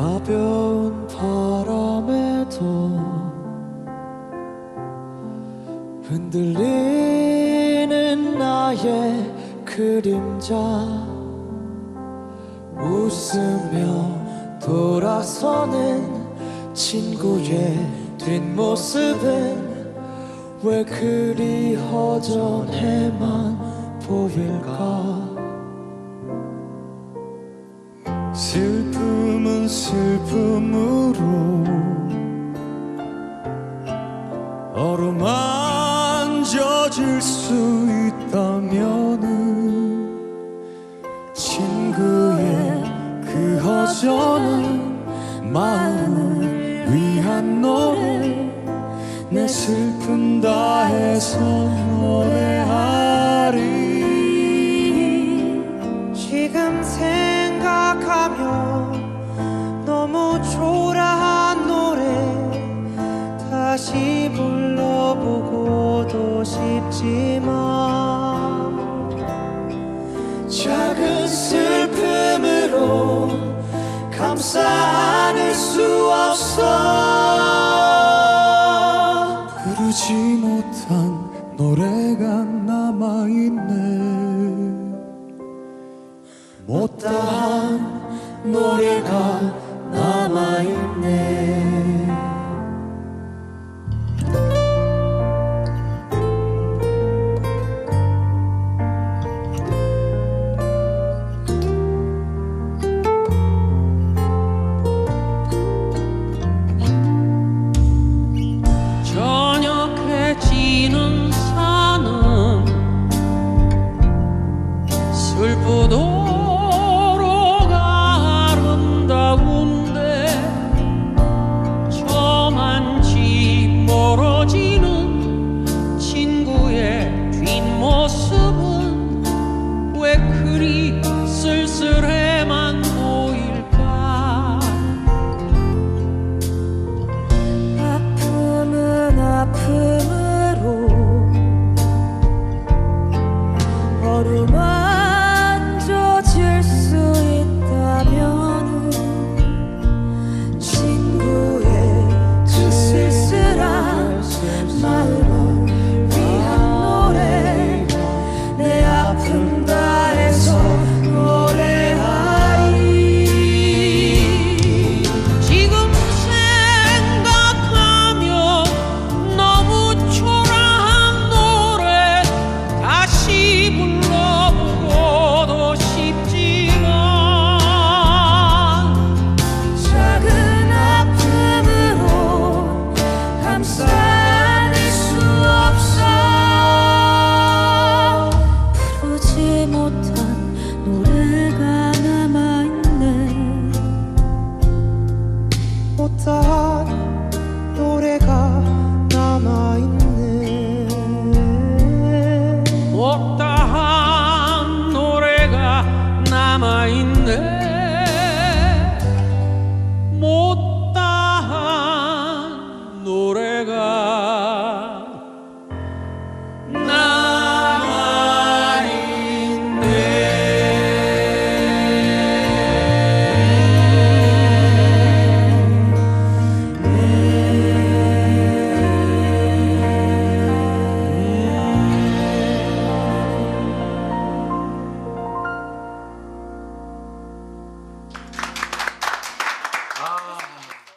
가벼운 바람에도 흔들리는 나의 그림자 웃으며 돌아서는 친구의 뒷모습은 왜 그리 허전해만 보일까 슬픔은 슬픔으로 어루만져질 수 있다면은 친구의 그 허전한 마음을 위한 노래 내 슬픔 다해서 노래하리 불러보고도 싶지만 작은 슬픔으로 감싸 안을 수 없어. 부르지 못한 노래가 남아있네. 못다한 노래가 남아있네